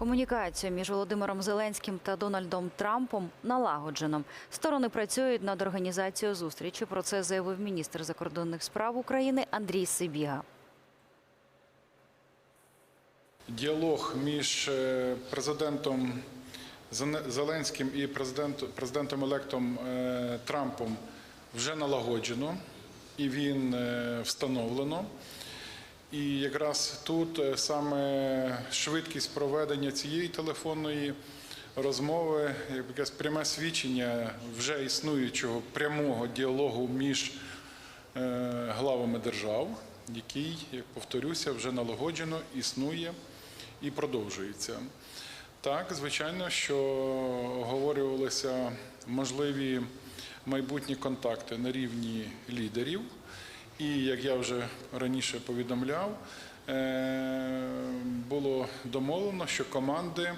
Комунікацію між Володимиром Зеленським та Дональдом Трампом налагоджено. Сторони працюють над організацією зустрічі. Про це заявив міністр закордонних справ України Андрій Сибіга. Діалог між е, президентом Зеленським і президент- президентом електом е, Трампом вже налагоджено і він е, встановлено. І якраз тут е, саме швидкість проведення цієї телефонної розмови, як якесь пряме свідчення вже існуючого прямого діалогу між е, главами держав, який, як повторюся, вже налагоджено, існує і продовжується. Так, звичайно, що оговорювалися можливі майбутні контакти на рівні лідерів. І як я вже раніше повідомляв, е, було домовлено, що команди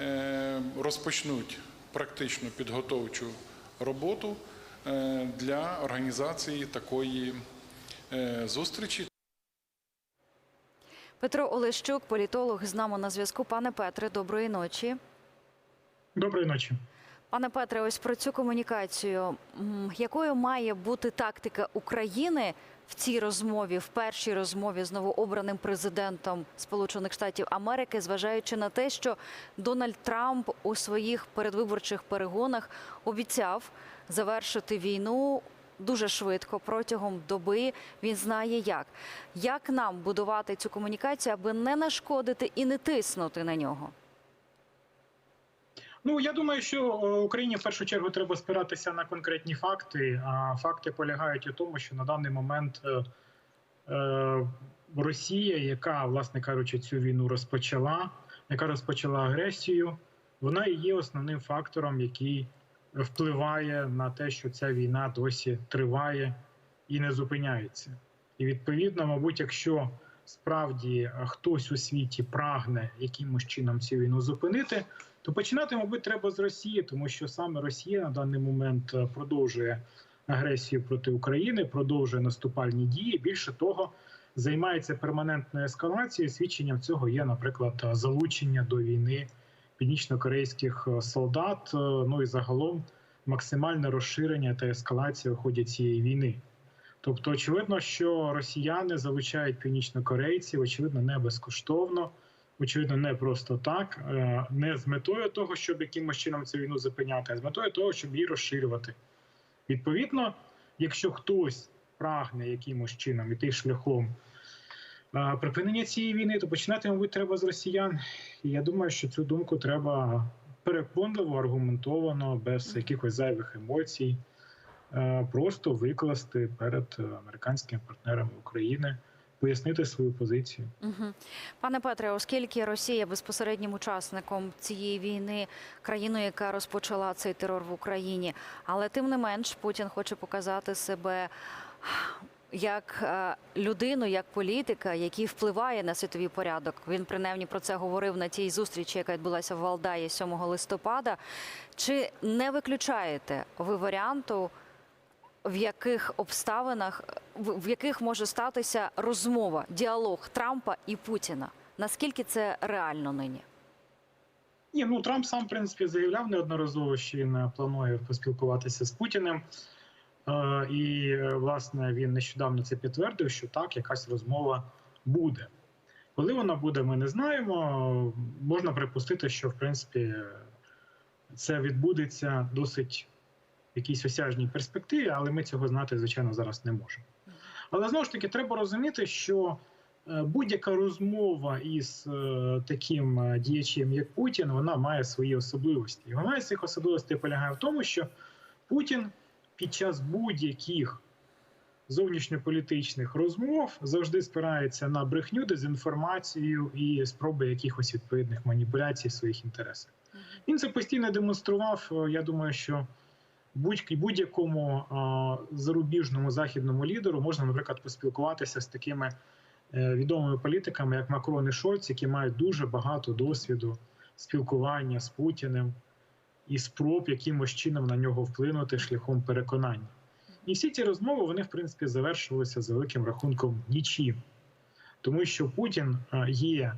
е, розпочнуть практичну підготовчу роботу е, для організації такої зустрічі. Петро Олещук, політолог, з нами на зв'язку. Пане Петре, доброї ночі. Доброї ночі. Пане Петре, ось про цю комунікацію. Якою має бути тактика України в цій розмові, в першій розмові з новообраним президентом Сполучених Штатів Америки, зважаючи на те, що Дональд Трамп у своїх передвиборчих перегонах обіцяв завершити війну дуже швидко протягом доби. Він знає як. Як нам будувати цю комунікацію, аби не нашкодити і не тиснути на нього? Ну я думаю, що е, Україні в першу чергу треба спиратися на конкретні факти. А факти полягають у тому, що на даний момент е, е, Росія, яка, власне кажучи, цю війну розпочала, яка розпочала агресію, вона і є основним фактором, який впливає на те, що ця війна досі триває і не зупиняється. І відповідно, мабуть, якщо справді е, хтось у світі прагне якимось чином цю війну зупинити, то починати, мабуть, треба з Росії, тому що саме Росія на даний момент е, продовжує агресію проти України, продовжує наступальні дії. Більше того, займається перманентною ескалацією. Свідченням цього є, наприклад, залучення до війни північно-корейських е, солдат. Ну і загалом максимальне розширення та ескалація в ході цієї війни. Тобто, очевидно, що росіяни залучають північнокорейців, очевидно, не безкоштовно, очевидно, не просто так, е, не з метою того, щоб якимось чином цю війну зупиняти, а з метою того, щоб її розширювати. Відповідно, якщо хтось прагне якимось чином іти шляхом е, припинення цієї війни, то починати, мабуть, треба з росіян. І я думаю, що цю думку треба переконливо, аргументовано, без якихось зайвих емоцій просто викласти перед е, американськими партнерами України, пояснити свою позицію. Угу. Пане Петре, оскільки Росія безпосереднім учасником цієї війни, країною, яка розпочала цей терор в Україні, але тим не менш Путін хоче показати себе як е, людину, як політика, який впливає на світовий порядок. Він принаймні про це говорив на тій зустрічі, яка відбулася в Валдаї 7 листопада. Чи не виключаєте ви варіанту? В яких обставинах, в яких може статися розмова, діалог Трампа і Путіна? Наскільки це реально нині? Ні, ну Трамп сам в принципі заявляв неодноразово, що він е, планує поспілкуватися з Путіним. Е, І е, власне він нещодавно це підтвердив, що так, якась розмова буде. Коли вона буде, ми не знаємо. Можна припустити, що в принципі це відбудеться досить якійсь осяжній перспективі, але ми цього знати, звичайно, зараз не можемо. Але знову ж таки, треба розуміти, що е, будь-яка розмова із е, таким е, діячем, як Путін, вона має свої особливості. І вона з цих особливостей полягає в тому, що Путін під час будь-яких зовнішньополітичних розмов завжди спирається на брехню, дезінформацію і спроби якихось відповідних маніпуляцій в своїх інтересах. Він це постійно демонстрував. Я думаю, що будь-якому зарубіжному західному лідеру можна, наприклад, поспілкуватися з такими е, відомими політиками, як Макрон і Шольц, які мають дуже багато досвіду спілкування з Путіним і спроб якимось чином на нього вплинути шляхом переконання. І всі ці розмови вони в принципі завершилися за великим рахунком нічим, тому що Путін є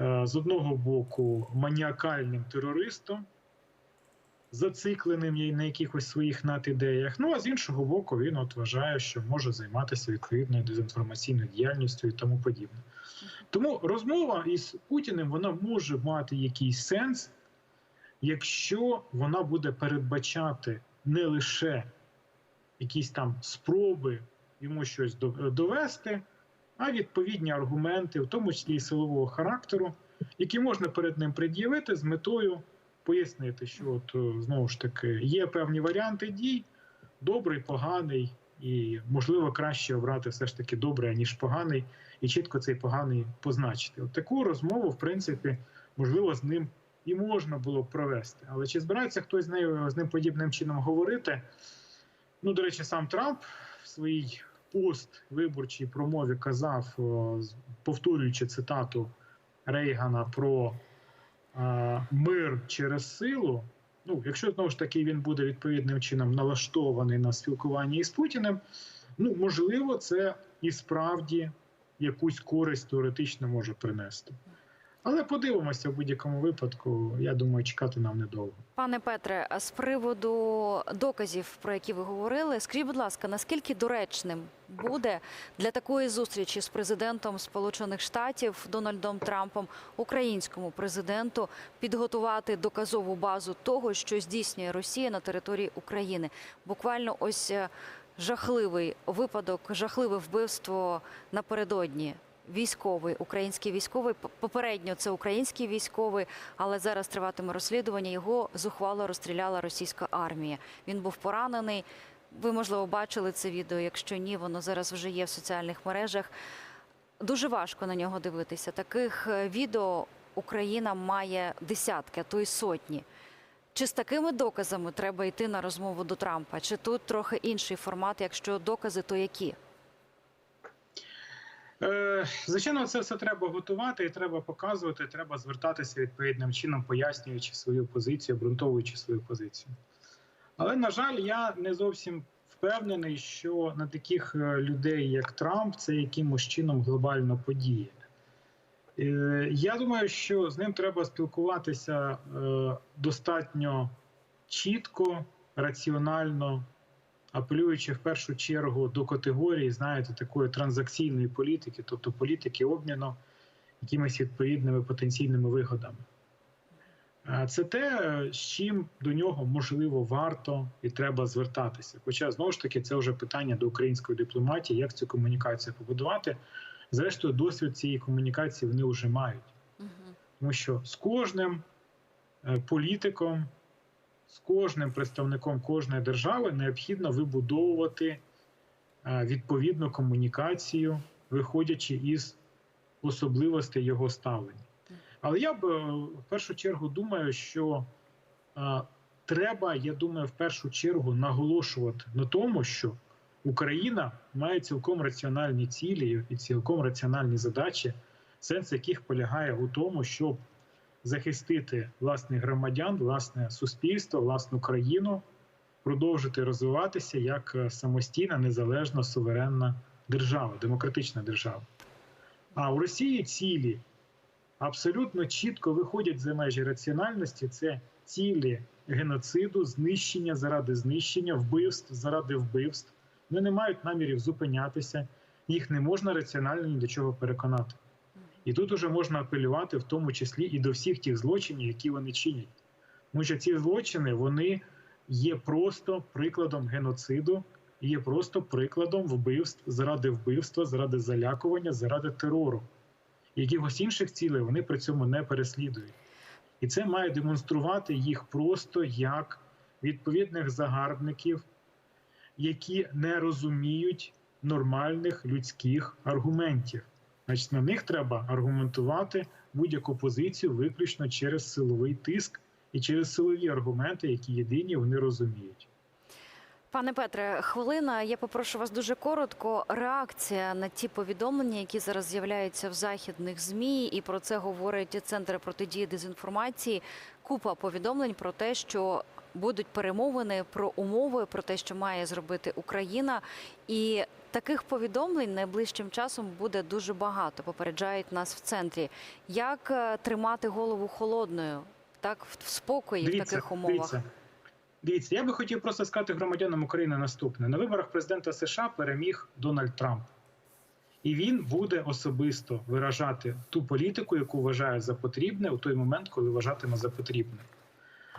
е, з одного боку маніакальним терористом, зацикленим на якихось своїх надідеях. Ну а з іншого боку, він от вважає, що може займатися відповідною дезінформаційною діяльністю і тому подібне. Тому розмова із Путіним вона може мати якийсь сенс, якщо вона буде передбачати не лише якісь там спроби йому щось до- довести, а відповідні аргументи, в тому числі і силового характеру, які можна перед ним пред'явити з метою пояснити, що от е, знову ж таки є певні варіанти дій, добрий, поганий, і можливо краще обрати все ж таки добрий, ніж поганий, і чітко цей поганий позначити. От таку розмову, в принципі, можливо, з ним і можна було б провести. Але чи збирається хтось з нею з ним подібним чином говорити? Ну, до речі, сам Трамп в своїй поствиборчій промові казав, повторюючи цитату Рейгана про мир через силу. Ну, якщо знову ж таки він буде відповідним чином налаштований на спілкування із Путіним, ну можливо, це і справді якусь користь теоретично може принести. Але подивимося в будь-якому випадку. Я думаю, чекати нам недовго. Пане Петре, з приводу доказів, про які ви говорили, скажіть, будь ласка, наскільки доречним буде для такої зустрічі з президентом Сполучених Штатів Дональдом Трампом українському президенту підготувати доказову базу того, що здійснює Росія на території України? Буквально ось е, жахливий випадок, жахливе вбивство напередодні. Військовий, український військовий, попередньо це український військовий, але зараз триватиме розслідування. Його зухвало розстріляла російська армія. Він був поранений. Ви, можливо, бачили це відео. Якщо ні, воно зараз вже є в соціальних мережах. Дуже важко на нього дивитися. Таких е, відео Україна має десятки, а то й сотні. Чи з такими доказами треба йти на розмову до Трампа? Чи тут трохи інший формат? Якщо докази, то які? Е, звичайно, це все треба готувати і треба показувати. Треба звертатися відповідним чином, пояснюючи свою позицію, обґрунтовуючи свою позицію. Але на жаль, я не зовсім впевнений, що на таких е, людей, як Трамп, це якимось чином глобально подіє. Е, Я думаю, що з ним треба спілкуватися е, достатньо чітко, раціонально, апелюючи в першу чергу до категорії, знаєте, такої транзакційної політики, тобто політики обміну якимись відповідними потенційними вигодами. Е, Це те, з чим до нього можливо варто і треба звертатися. Хоча знову ж таки це вже питання до української дипломатії, як цю комунікацію побудувати. Зрештою, досвід цієї комунікації вони вже мають. Тому що з кожним е, політиком, з кожним представником кожної держави необхідно вибудовувати е, відповідну комунікацію, виходячи із особливостей його ставлення. Але я б е, в першу чергу думаю, що е, треба, я думаю, в першу чергу наголошувати на тому, що Україна має цілком раціональні цілі і цілком раціональні задачі, сенс яких полягає у тому, щоб захистити власних громадян, власне суспільство, власну країну, продовжити розвиватися як е, самостійна, незалежна, суверенна держава, демократична держава. А у Росії цілі абсолютно чітко виходять за межі раціональності. Це цілі геноциду, знищення заради знищення, вбивств заради вбивств. Вони не мають намірів зупинятися, їх не можна раціонально ні до чого переконати. І тут уже можна апелювати в тому числі і до всіх тих злочинів, які вони чинять. Тому що ці злочини вони є просто прикладом геноциду, є просто прикладом вбивств заради вбивства, заради залякування, заради терору. Якихось інших цілей вони при цьому не переслідують. І це має демонструвати їх просто як відповідних загарбників, які не розуміють нормальних людських аргументів. Значить, на них треба аргументувати будь-яку позицію виключно через силовий тиск і через силові аргументи, які єдині вони розуміють. Пане Петре, хвилина. Я попрошу вас дуже коротко. Реакція на ті повідомлення, які зараз з'являються в західних змі, і про це говорить центр протидії дезінформації. Купа повідомлень про те, що будуть перемовини про умови, про те, що має зробити Україна, і таких повідомлень найближчим часом буде дуже багато. Попереджають нас в центрі. Як е, тримати голову холодною, так в спокої в таких умовах? Дивіться, дивіться, я би хотів просто сказати громадянам України наступне: на виборах президента США переміг Дональд Трамп. І він буде особисто виражати ту політику, яку вважає за потрібне у той момент, коли вважатиме за потрібне.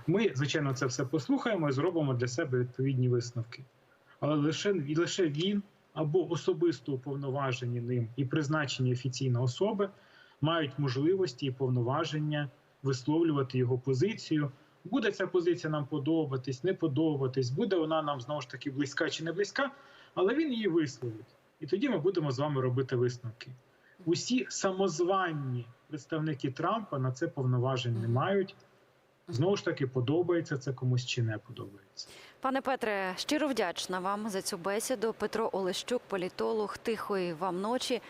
Ми, звичайно, це все послухаємо і зробимо для себе відповідні висновки. Але лише, лише він або особисто уповноважені ним і призначені офіційно особи мають можливості і повноваження висловлювати його позицію. Буде ця позиція нам подобатись, не подобатись, буде вона нам знову ж таки близька чи не близька, але він її висловить. І тоді ми будемо з вами робити висновки. Усі самозванні представники Трампа на це повноважень не мають. Знову ж таки, подобається це комусь чи не подобається. Пане Петре, щиро вдячна вам за цю бесіду. Петро Олещук, політолог, тихої вам ночі.